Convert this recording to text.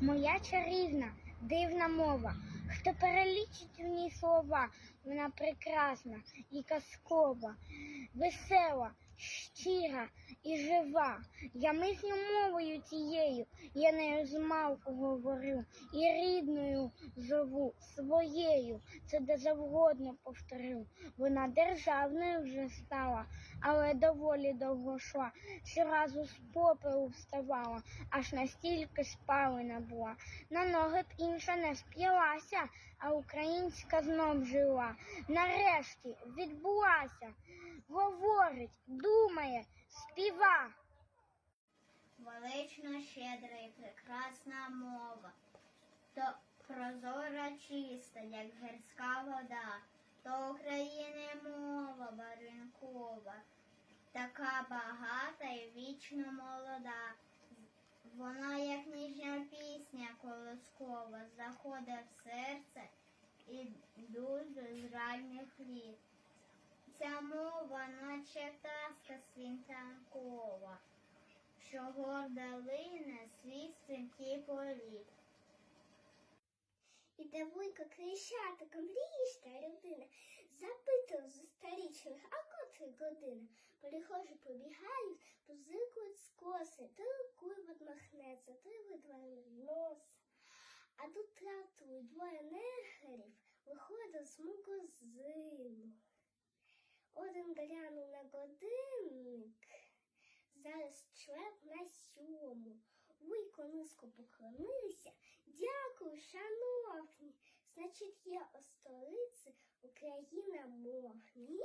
моя чарівна, дивна мова. Хто перелічить в ній слова, вона прекрасна і казкова, весела, щира і жива. Я мислю мовою тією, я нею змалку говорю, і рідною зову своєю, це де завгодно повторю. Вона державною вже стала, але доволі довго йшла, щоразу з попелу вставала, аж настільки спалена була. На ноги б інша не сп'ялася, а українська знов жила. Нарешті відбулася, говорить, думає, співа. Велично щедра і прекрасна мова, то прозора чиста, як гірська вода, то України мова барвінкова, така багата і вічно молода. Вона, як ніжна пісня колоскова, заходить в серце і дуже з ранніх літ. Ця мова, наче казка свінтанкова що горда лине свій стрімкий політ. Іде вуйко крещатиком, та людина, запитав за старічних, а котри година. Перехожі побігають, позикують скоси, то рукою відмахнеться, то й видване носа. А тут трактують двоє негрів, виходить з магазину. Один глянув на годинник, зараз чверть на сьому. Вуйко низько поклонився. Дякую, шановні. Значить, є у столиці Україна мовні.